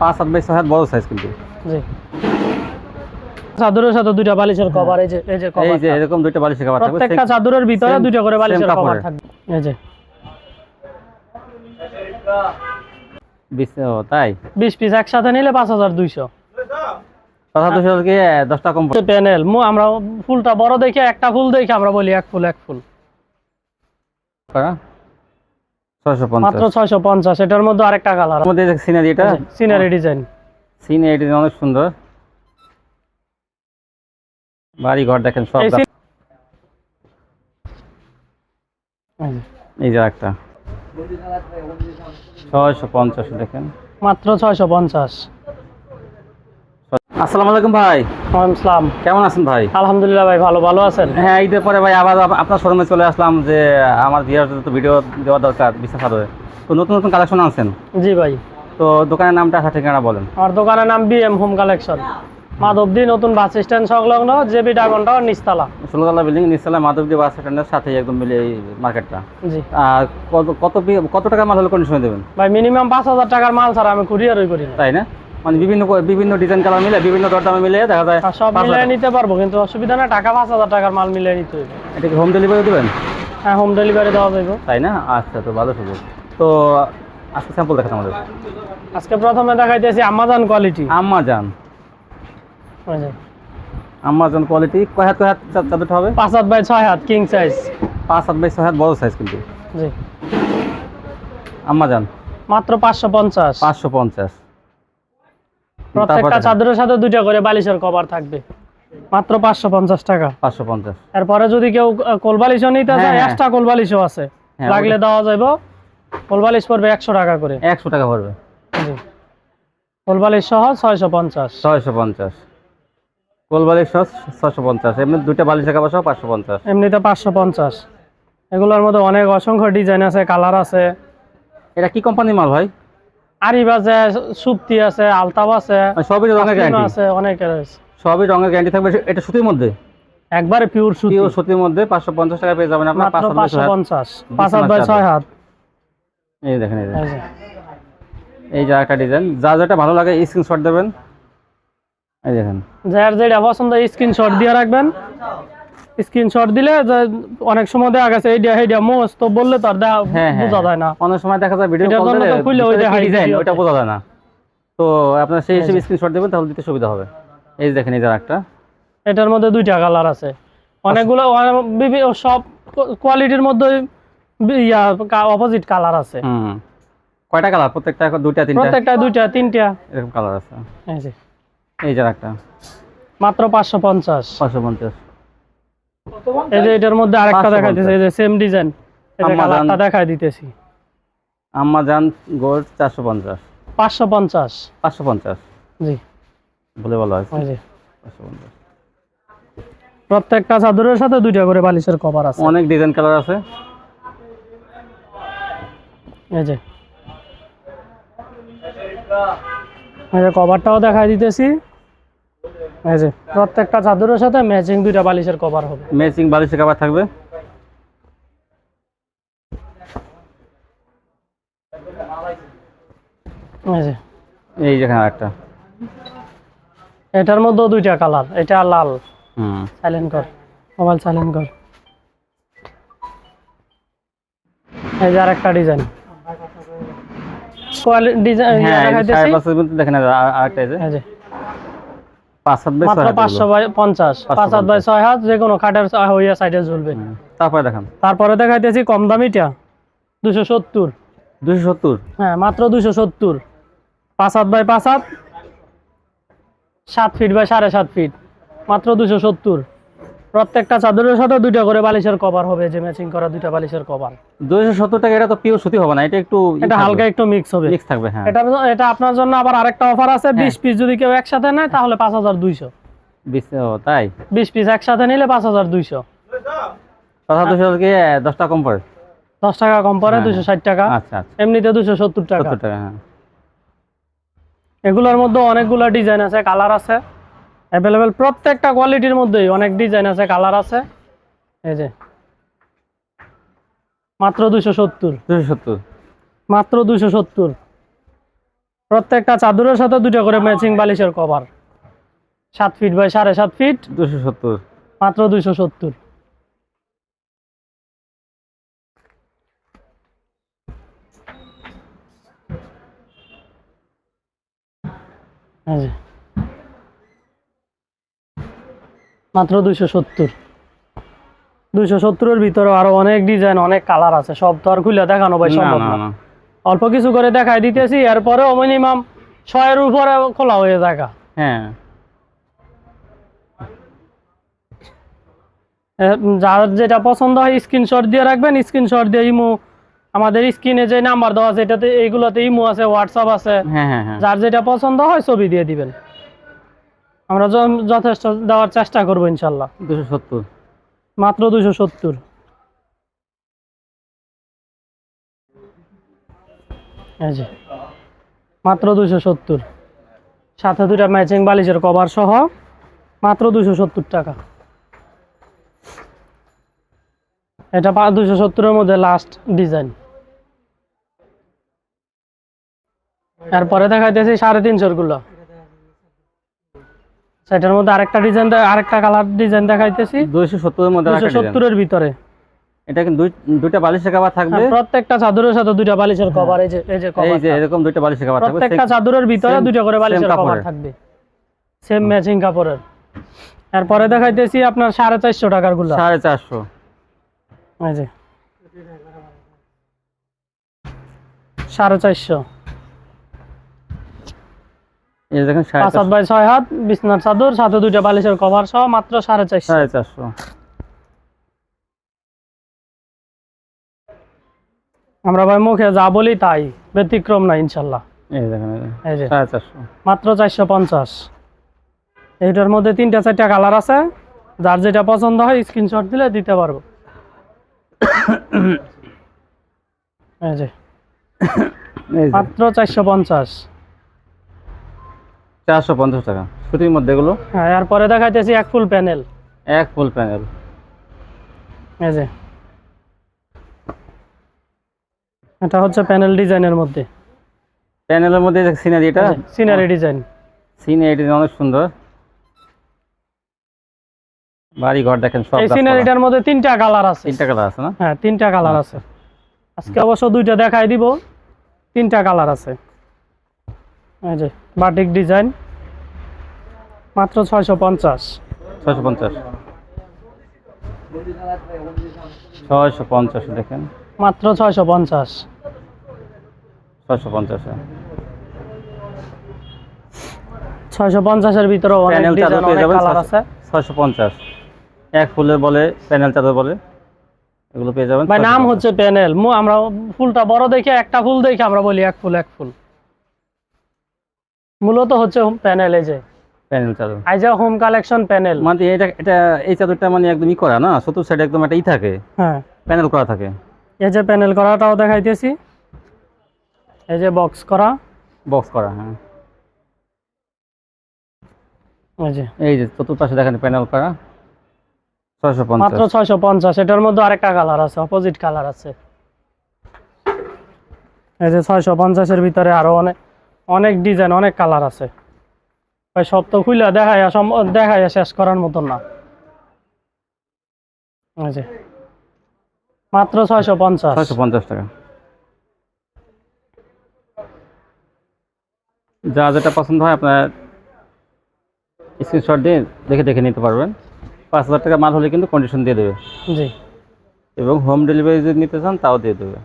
পাঁচ বাই ছয় হাত বড় সাইজ কিন্তু। জি। চাদরের সাথে দুইটা বালিশের কভার এই যে এই যে এই যে এরকম দুইটা বালিশের কাবার থাকবে প্রত্যেকটা চাদরের ভিতরে দুইটা করে বালিশের কভার থাকবে। এই যে। বিশ- তাই? 20 পিস একসাথে নিলে 5200 কথা দুশো কি দশটা কম। প্যানেল আমরা ফুলটা বড় দেখে একটা ফুল দেখে আমরা বলি এক ফুল এক ফুল। মাত্র পঞ্চাশ। ছয়শো পঞ্চাশ এটার মধ্যে আরেকটা কালার মধ্যে সিনারি এটা? সিনারি ডিজাইন সিনারি অনেক সুন্দর। বাড়ি ঘর দেখেন সব এই যে, একটা ছয়শো পঞ্চাশ দেখেন। মাত্র ছয়শো পঞ্চাশ। আসসালামু আলাইকুম ভাই। ওয়ালাইকুম আসসালাম কেমন আছেন ভাই? আলহামদুলিল্লাহ ভাই ভালো ভালো আছেন? হ্যাঁ ঈদের পরে ভাই আবার আপ- আপনার শোরুমে চলে আসলাম যে আমার বিয়ার তো ভিডিও দেওয়া দরকার বিশ্বাস আদরে তো নতুন নতুন কালেকশন আনছেন? জি ভাই। তো দোকানের নামটা আসা ঠিকানা বলেন। আমার দোকানের নাম B M home collection Madhabdi নতুন বাস স্ট্যান্ড সংলগ্ন জেবি ড্রাগন টাওয়ার নিচতলা। ষোলোতলা বিল্ডিং নিচতলা মাধবদী বাস স্ট্যান্ডের সাথে একদম মিলে এই মার্কেটটা জি। আর কত কত টাকা মাল হলে কন্ডিশনে দেবেন? ভাই মিনিমাম পাঁচ হাজার টাকার মাল ছাড়া আমি কুরিয়ারই করি তাই না? মানে বিভিন্ন বিভিন্ন ডিজাইন কালার মিলে বিভিন্ন দরদামে মিলে দেখা যায় সব মিলিয়ে নিতে পারব কিন্তু অসুবিধা না টাকা পাঁচ হাজার টাকার মাল মিলে নিতে হবে এটা কি হোম ডেলিভারি দেবেন? হ্যাঁ হোম ডেলিভারি দেওয়া যাইব। তাই না? আচ্ছা তো ভালো সুযোগ তো আজকে স্যাম্পল দেখাতে আমাদের। আজকে প্রথমে দেখাইতেছি আমাজন কোয়ালিটি আম্মা যান আম্মা কোয়ালিটি কয় হাত কয় হাত চাদরটা হবে? পাঁচ হাত বাই ছয় হাত কিং সাইজ পাঁচ হাত বাই ছয় হাত বড় সাইজ কিন্তু। জি। আম্মা যান মাত্র পাঁচশো পঞ্চাশ। পাঁচশো পঞ্চাশ। প্রত্যেকটা চাদরের সাথে দুইটা করে বালিশের কভার থাকবে। মাত্র পাঁচশো পঞ্চাশ টাকা। পাঁচশো পঞ্চাশ। এরপরে যদি কেউ কোলবালিশও নিতে হ্যাঁ, চায় হ্যাঁ। এক্সট্রা কোলবালিশও আছে। হ্যাঁ, লাগলে দেওয়া যাইব। কোলবালিশ পড়বে একশো টাকা করে। একশো টাকা পড়বে। জি। কোলবালিশ সহ ছয়শো পঞ্চাশ। ছয়শো পঞ্চাশ। কোলবালিশ সহ ছশো পঞ্চাশ। এমনি দুইটা বালিশের কাপড় সহ পাঁচশো পঞ্চাশ। এমনিতে পাঁচশো পঞ্চাশ। এগুলোর মধ্যে অনেক অসংখ্য ডিজাইন আছে কালার আছে। এটা কি কোম্পানির মাল ভাই? আরিব আছে সুপ্তি আছে আলতাব আছে মানে সবই রঙের গ্যারান্টি আছে অনেকের আছে সবই রঙের গ্যারান্টি থাকবে। এটা সুতির মধ্যে? একবারে পিওর সুতি। পিওর সুতির মধ্যে পাঁচশো পঞ্চাশ টাকা পেয়ে যাবেন আপনার মাত্র পাঁচশো পাঁচশো পঞ্চাশ। পঞ্চাশ পাঁচ হাত বাই চাদর। হাত এই দেখেন এই। এই যে। একটা ডিজাইন যা যেটা ভালো লাগে স্ক্রিনশট দেবেন। এই দেখেন। যার যেটা পছন্দ স্ক্রিনশট দিয়ে রাখবেন। স্ক্রিনশট দিলে অনেক সময় দেখা গেছে এইটা এইটা মোস তো বললে তো আর দেখা হ্যাঁ হ্যাঁ। বোঝা যায় না। অনেক সময় দেখা যায় ভিডিও কল দিলে খুললে ওই দেখায় ডিজাইন ওটা বোঝা যায় না। তো আপনার সেই হিসেবে স্ক্রিনশট দেবেন তাহলে দিতে সুবিধা হবে। এই দেখেন এই যে একটা এটার মধ্যে দুইটা কালার আছে। অনেকগুলো অনেক- বিভি- সব কোয়ালিটির মধ্যে ইয়া অপোজিট কালার আছে। হুম কয়টা কালার প্রত্যেকটা দুইটা তিনটা? প্রত্যেকটা দুইটা তিনটা। এরকম কালার আছে। এই যে। এই যে একটা মাত্র পাঁচশো পঞ্চাশ। পাঁচশো পঞ্চাশ। এই যে এটার মধ্যে আরেকটা দেখাইতেছে এই যে সেম ডিজাইন এই যে আম্মা জান। কালারটা দেখাই দিতেছি আম্মা গোল্ড চারশো পঞ্চাশ। পাঁচশো পঞ্চাশ। পাঁচশো পঞ্চাশ। জি। বলে বলা হয়েছে এই যে। প্রত্যেকটা চাদরের সাথে দুইটা করে বালিশের কভার আছে। অনেক ডিজাইন কালার আছে। এই যে। এই কভারটাও দেখাই দিতেছি। এই যে প্রত্যেকটা চাদরের সাথে ম্যাচিং দুইটা বালিশের কভার হবে। ম্যাচিং বালিশের কাবার থাকবে। এই যে। এই যেখানে একটা এটার মধ্যেও দুইটা কালার এটা লাল। হুম। সাইলেন্ট কর মোবাইল সাইলেন্ট কর এই যে আরেকটা ডিজাইন কোয়ালিটি ডিজাইন হ্যাঁ দেখাইতেছি। পাঁচশোর দেখেন আর- আর- আরেকটা এই যে। তারপরে দেখা তারপরে দেখাইতেছি কম দামিটা দুশো সত্তর। দুশো সত্তর? হ্যাঁ মাত্র দুশো সত্তর। পাঁচ হাত বাই পাঁচ হাত সাত ফিট বাই সাড়ে সাত ফিট মাত্র দুশো সত্তর। প্রত্যেকটা চাদরের সাথে দুইটা করে বালিশের কভার হবে যে ম্যাচিং করা দুইটা বালিশের কভার দুশো সত্তর টাকা এটা তো পিওর সুতি হবে না এটা একটু এটা হালকা একটু মিক্স হবে। মিক্স থাকবে হ্যাঁ। এটা এটা আপনার জন্য আবার আরেকটা অফার আছে বিশ পিস যদি কেউ একসাথে নেয় তাহলে পাঁচ হাজার দুইশো। বিশ ও, তাই? বিশ পিস একসাথে নিলে পাঁচ হাজার দুইশো। কথা দুশো কি দশ টাকা কম পড়ে? দশ টাকা কম পড়ে হ্যাঁ, দুশো ষাট টাকা। আচ্ছা আচ্ছা। এমনিতে দুশো সত্তর টাকা। সত্তর টাকা হ্যাঁ। এগুলোর মধ্যে অনেকগুলো ডিজাইন আছে কালার আছে। অ্যাভেলেবেল প্রত্যেকটা কোয়ালিটির মধ্যেই অনেক ডিজাইন আছে কালার আছে। এই যে। মাত্র দুশো সত্তর। দুশো সত্তর। মাত্র দুশো সত্তর। প্রত্যেকটা চাদরের সাথে দুটো করে ম্যাচিং বালিশের কভার সাত ফিট বাই সাড়ে সাত ফিট দুশো সত্তর। মাত্র দুইশো সত্তর। মাত্র দুইশো সত্তর। দুইশো সত্তরের ভিতরে আরও অনেক ডিজাইন অনেক কালার আছে। সব তো আর খুলে দেখানো ভাই সম্ভব না অল্প কিছু করে দেখাই দিতেছি এরপরেও মিনিমাম ছয়ের উপরে খোলা হয়ে দেখা হ্যাঁ। যার যেটা পছন্দ হয় স্ক্রিনশট দিয়ে রাখবেন স্ক্রিনশট দিয়ে ইমো আমাদের স্ক্রিনে যে নাম্বার দেওয়া আছে এটাতে এইগুলোতে ইমো আছে হোয়াটসঅ্যাপ আছে। হ্যাঁ হ্যাঁ হ্যাঁ। যার যেটা পছন্দ হয় ছবি দিয়ে দিবেন। আমরা যথেষ্ট দেওয়ার চেষ্টা করব ইনশাল্লাহ। দুশো সত্তর। মাত্র দুশো সত্তর। মাত্র দুশো সত্তর। সাথে দুটা ম্যাচিং বালিশের কভার সহ মাত্র দুশো সত্তর টাকা। এটা দুশো সত্তরের মধ্যে লাস্ট ডিজাইন এরপরে দেখাইতেছি সাড়ে তিনশোরগুলো। সেটার মধ্যে আরেকটা ডিজাইন আরেকটা কালার ডিজাইন দেখাইতেছি। দুইশো সত্তরের মধ্যে দুশো আরেকটা সত্তরের ভিতরে। এটা কিন্তু দুইটা বালিশের কাবার থাকবে। হ্যাঁ, প্রত্যেকটা চাদরের সাথে দুইটা বালিশের কভার এই যে এই যে এই যে এরকম দুইটা বালিশের থাকবে। প্রত্যেকটা চাদরের ভিতরে দুইটা করে বালিশের কভার থাকবে। সেম ম্যাচিং কাপড়ের। এরপরে দেখাইতেছি আপনার সাড়ে চারশো টাকারগুলা। সাড়ে চারশো। এই যে। সাড়ে চারশো। এই দেখেন পাঁচ হাত বাই ছয় হাত বিছনার চাদর সাথে দুইটা বালিশের কভার সহ মাত্র সাড়ে চারশো। সাড়ে চারশো। আমরা ভাই মুখে যা বলি তাই ব্যতিক্রম না ইনশাল্লাহ। এই দেখেন এই যে সাড়ে চারশো। মাত্র চারশো পঞ্চাশ। এইটার মধ্যে তিনটা চারটা কালার আছে যার যেটা পছন্দ হয় স্ক্রিনশট দিলে দিতে পারব। এই যে। মাত্র চারশো পঞ্চাশ। চারশো পঞ্চাশ টাকা। সুতির মধ্যে এগুলো? হ্যাঁ এরপরে দেখাইতেছি এক ফুল প্যানেল। এক ফুল প্যানেল। এই যে। এটা হচ্ছে প্যানেল ডিজাইনের মধ্যে। প্যানেলের মধ্যে সিনারি এটা? Scenery design. সিনারি অনেক সুন্দর। বাড়ি ঘর দেখেন সব এই সিনারিটার মধ্যে তিনটা কালার আছে। তিনটা কালার আছে না? হ্যাঁ তিনটা কালার আছে। আজকে অবশ্য দুইটা দেখাই দিব। তিনটা কালার আছে। এই যে বাটিক ডিজাইন মাত্র ছয়শো পঞ্চাশ। ছয়শো পঞ্চাশ। ছয়শো পঞ্চাশ দেখেন। মাত্র ছয়শো পঞ্চাশ। ছয়শো পঞ্চাশ। ছয়শো পঞ্চাশের ভিতরে প্যানেল চাদর পেয়ে যাবেন আছে। ছয়শো পঞ্চাশ। এক ফুলের বলে প্যানেল চাদর বলে। এগুলো পেয়ে যাবেন ভাই নাম হচ্ছে প্যানেল। আমরা ফুলটা বড় দেখে একটা ফুল দেখে আমরা বলি এক ফুল এক ফুল। মূলত হচ্ছে প্যানেল এই যে। প্যানেল চাদর। যে হোম কালেকশন প্যানেল মানে এটা এটা এই চাদরটা মানে একদম ই করা না? চতুর সাইডে একদম একটা ই থাকে। হ্যাঁ। প্যানেল করা থাকে। এই যে প্যানেল করাটাও দেখাইতেছি। এই যে বক্স করা। বক্স করা হ্যাঁ। এই যে। চতুর্পাশে দেখেন প্যানেল করা। ছয়শো মাত্র ছয়শো পঞ্চাশ এটার মধ্যে আরেকটা কালার আছে অপোজিট কালার আছে। এই যে ছয়শো পঞ্চাশের ভিতরে আরও অনেক অনেক ডিজাইন অনেক কালার আছে। ভাই সব তো খুলে দেখায় দেখায় শেষ করার মতন না। মাত্র ছয়শো পঞ্চাশ। ছয়শো পঞ্চাশ টাকা। যা যেটা পছন্দ হয় আপনার স্ক্রিনশট দিয়ে দেখে দেখে নিতে পারবেন। পাঁচ হাজার টাকা মাল হলে কিন্তু কন্ডিশন দিয়ে দেবে। জি। এবং হোম ডেলিভারি যদি নিতে চান তাও দিয়ে দেবে।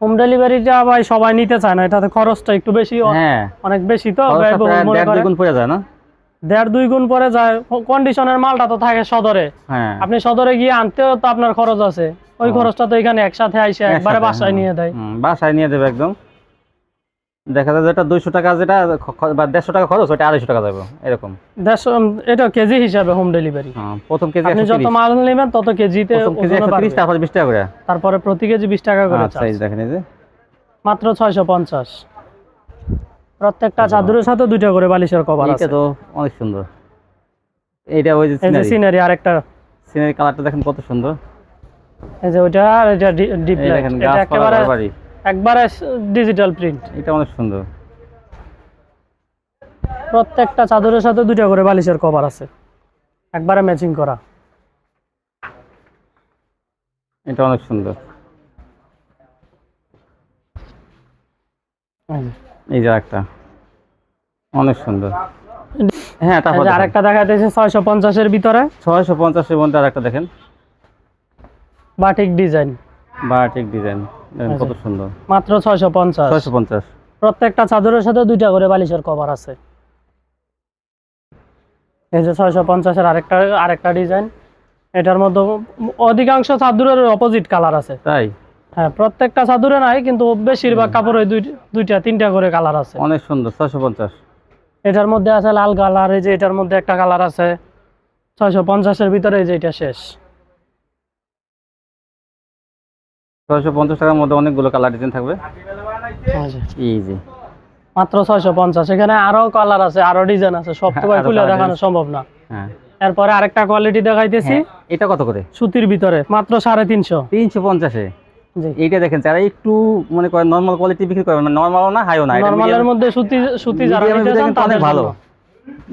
হোম ডেলিভারিটা ভাই সবাই নিতে চায় না এটাতে খরচটা একটু বেশি হ্যাঁ। অনেক বেশি তো ব্যয়বহুল মনে দেড় করেন। দুই গুণ পড়ে যায় না? দেড় দুই গুণ পরে যায়। কন্ডিশনের মালটা তো থাকে সদরে। হ্যাঁ। আপনি সদরে গিয়ে আনতেও তো আপনার খরচ আছে। ওই খরচটা তো এখানে একসাথে আইসে একবারে বাসায়। নিয়ে দেয়। বাসায় নিয়ে দেবে একদম। দেখা যায় যেটা দুইশো টাকা যেটা বা দেড়শো টাকা খরচ ওটা আড়াইশো টাকা যাবে এরকম। দেড়শো এটা কেজি হিসাবে হোম ডেলিভারি হ্যাঁ, প্রথম কেজি আপনি যত মাল নেবেন তত কেজিতে কেজি একশো তিরিশ বাড়বে। তারপরে বিশ টাকা করে। তারপরে প্রতি কেজি বিশ টাকা করে আচ্ছা। এই যে দেখেন এই যে। মাত্র ছয়শো পঞ্চাশ। প্রত্যেকটা চাদরের সাথে দুইটা করে বালিশের কভার আছে। তো অনেক সুন্দর। এইটা ওই যে সিনারি আরেকটা। সিনারি কালারটা দেখেন কত সুন্দর। এই যে ওইটা আর এটা ডিপ দেখেন এটা একেবারে একবারে ডিজিটাল প্রিন্ট এটা অনেক সুন্দর। প্রত্যেকটা চাদরের সাথে দুইটা করে বালিশের কভার আছে। একবারে ম্যাচিং করা। এটা অনেক সুন্দর। এই যে। একটা অনেক সুন্দর। হ্যাঁ তারপর আরেকটা দেখাইতেছে ছয়শো পঞ্চাশের ভিতরে। ছয়শো পঞ্চাশের মধ্যে আরেকটা দেখেন। বাটিক ডিজাইন বা ডিজাইন আচ্ছা। কত সুন্দর। মাত্র ছয়শো পঞ্চাশ। ছয়শো পঞ্চাশ। প্রত্যেকটা চাদরের সাথে দুইটা করে বালিশের কভার আছে। এই যে আরেকটা আরেকটা ডিজাইন। এটার মধ্যে অধিকাংশ চাদরের অপোজিট কালার আছে। তাই? হ্যাঁ প্রত্যেকটা চাদরে নাই কিন্তু বেশিরভাগ কাপড়ে দুই দুইটা তিনটা করে কালার আছে। অনেক সুন্দর ছয়শো পঞ্চাশ। এটার মধ্যে আছে লাল কালার এই যে এটার মধ্যে একটা কালার আছে। ছয়শো পঞ্চাশের ভিতরে এই যে এটা শেষ। ছয়শো পঞ্চাশ টাকার মধ্যে অনেকগুলো কালার ডিজাইন থাকবে। ইজি মাত্র ছয়শো পঞ্চাশ। এখানে আরও কালার আছে আরও ডিজাইন আছে সব তো খুলে দেখানো সম্ভব না। হ্যাঁ। এরপরে আরেকটা কোয়ালিটি দেখাইতেছি। হ্যাঁ, এটা কত করে? সুতির ভিতরে মাত্র সাড়ে তিনশো। তিনশো পঞ্চাশে। এইটা দেখেন যারা একটু মনে করেন নর্মাল কোয়ালিটি বিক্রি করে নর্মালও না হাইও না নর্মালের মধ্যে সুতি সুতি যারা নিতে চান তাদের ভালো।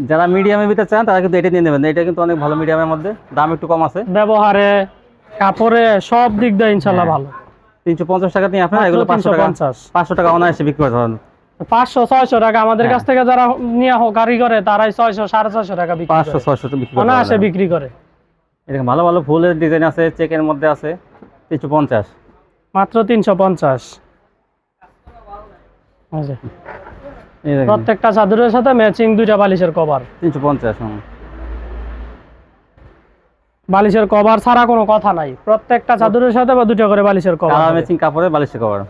যারা মিডিয়ামের ভিতরে চান তারা কিন্তু এটা নিয়ে নেবেন। এটা কিন্তু অনেক ভালো মিডিয়ামের মধ্যে দাম একটু কম আছে। ব্যবহারে কাপড়ে সব দিক দিয়ে ইনশাল্লাহ হ্যাঁ। ভালো। তিনশো পঞ্চাশ টাকা নিয়ে আপনারা এগুলো পাঁচশো টাকা 350 পাঁচশো টাকা অনায়াসে বিক্রি করতে পারেন পাঁচশো ছয়শো টাকা আমাদের হ্যাঁ। কাছ থেকে যারা নিয়ে হোক গাড়ি করে তারাই ছয়শো সাড়ে ছয়শো টাকা পাঁচশো ছয়শো অনায়াসে বিক্রি করে। এরকম ভালো ভালো ফুলের ডিজাইন আছে চেকের মধ্যে আছে তিনশো পঞ্চাশ। মাত্র তিনশো পঞ্চাশ। প্রত্যেকটা চাদরের সাথে ম্যাচিং দুইটা বালিশের কভার তিনশো পঞ্চাশ। বালিশের কভার ছাড়া কোনো কথা নাই। প্রত্যেকটা চাদরের সাথে বা দুটো করে বালিশের কভার কালার। ম্যাচিং কাপড়ে বালিশের কভার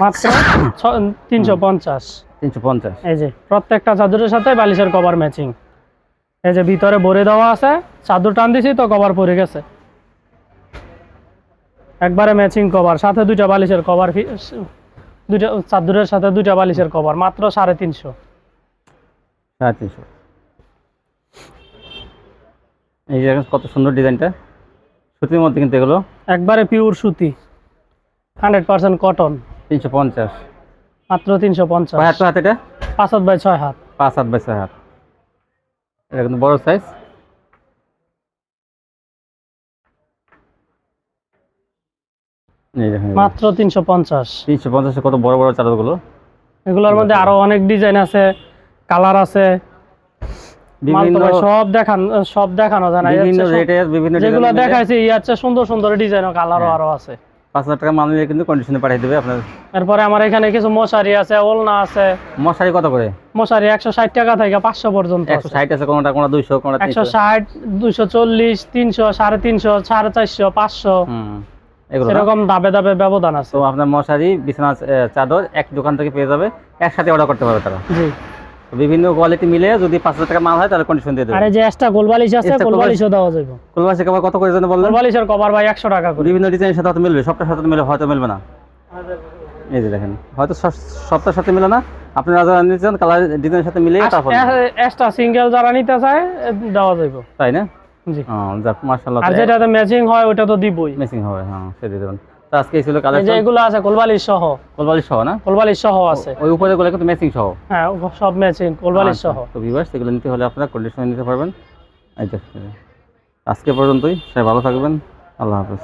মাত্র তিনশো পঞ্চাশ। তিনশো পঞ্চাশ। এই যে প্রত্যেকটা চাদরের সাথে বালিশের কভার ম্যাচিং এই যে ভিতরে ভরে দেওয়া আছে চাদর টান দিছি তো কভার পরে গেছে। একবারে ম্যাচিং কভার সাথে দুইটা বালিশের কভার দুইটা চাদরের সাথে দুইটা বালিশের কভার মাত্র সাড়ে তিনশো। সাড়ে তিনশো। এই যে কত সুন্দর ডিজাইনটা। সুতির মধ্যে কিন্তু এগুলো। একবারে পিওর সুতি। হান্ড্রেড পার্সেন্ট কটন তিনশো পঞ্চাশ। মাত্র তিনশো পঞ্চাশ। হাত হাত এটা? পাঁচ হাত বাই ছয় হাত। পাঁচ হাত বাই ছয় হাত। এটা কিন্তু বড় সাইজ মাত্র তিনশো পঞ্চাশ। তিনশো পঞ্চাশে কত বড় বড় চাদরগুলো। এগুলোর মধ্যে আরও অনেক ডিজাইন আছে। কালার আছে। বিভিন্ন সব দেখান সব দেখানো যায় না বিভিন্ন হচ্ছে বিভিন্ন যেগুলো দেখাইছি সুন্দর সুন্দর ডিজাইন ও কালারও হ্যাঁ। আরও আছে। পাঁচ হাজার টাকা মাল নিলে কিন্তু কন্ডিশনে পাঠিয়ে দেবে আপনার। এরপরে আমার এখানে কিছু মশারি আছে ওলনা আছে। মশারি কত করে? মশারি একশো ষাট টাকা থেকে পাঁচশো পর্যন্ত একশো ষাট আছে কোনোটা কোনোটা একশো তিনশো। ষাট দুইশো চল্লিশ তিনশো সাড়ে তিনশো সাড়ে চারশো পাঁচশো। হুম এরকম দাবে দাবে ব্যবধান আছে। তো আপনার মশারি বিছানা চাদর এক দোকান থেকে পেয়ে যাবে একসাথে অর্ডার করতে পারবে তারা। জি। বিভিন্ন কোয়ালিটি মিলে যদি পাঁচ হাজার টাকা মাল হয় তাহলে কন্ডিশন দিয়ে দেবে আর যে এক্সট্রা গোলবালিশ আছে গোলবালিশও দেওয়া যাবে। কুলবাসী কাপড় কত করে যেন বললেন? গোলবালিশের কভার ভাই একশো টাকা করে। বিভিন্ন ডিজাইনের সাথে মিলবে সবটার সাথে মিলবে হয়তো মিলবে না। এই যে দেখেন হয়তো সব- সবটার সাথে মিলে না। আপনারা যারা নিতে চান কালার ডিজাইনের সাথে মিলে তারপর। এক্সট্রা সিঙ্গেল যারা নিতে চায় দেওয়া যাবে তাই না? জি। ও, যাক মার্শাল্লাহ আর যেটাতে ম্যাচিং হয় ওটা তো দিবই। মেসিং হবে হ্যাঁ সে দিয়ে দেবেন। তো আজকে ছিল কালেকশন এগুলো আছে কোলবালিশ সহ। কোলবালিশ সহ না? কোলবালিশ সহ আছে। ওই উপরে গুলো কিন্তু ম্যাচিং সহ? হ্যাঁ সব ম্যাচিং কোলবালিশ সহ। আচ্ছা, তো ভিউয়ার্স এগুলো নিতে হলে আপনারা কন্ডিশনে নিতে পারবেন। আজকে পর্যন্তই সবাই ভালো থাকবেন আল্লাহ হাফেজ।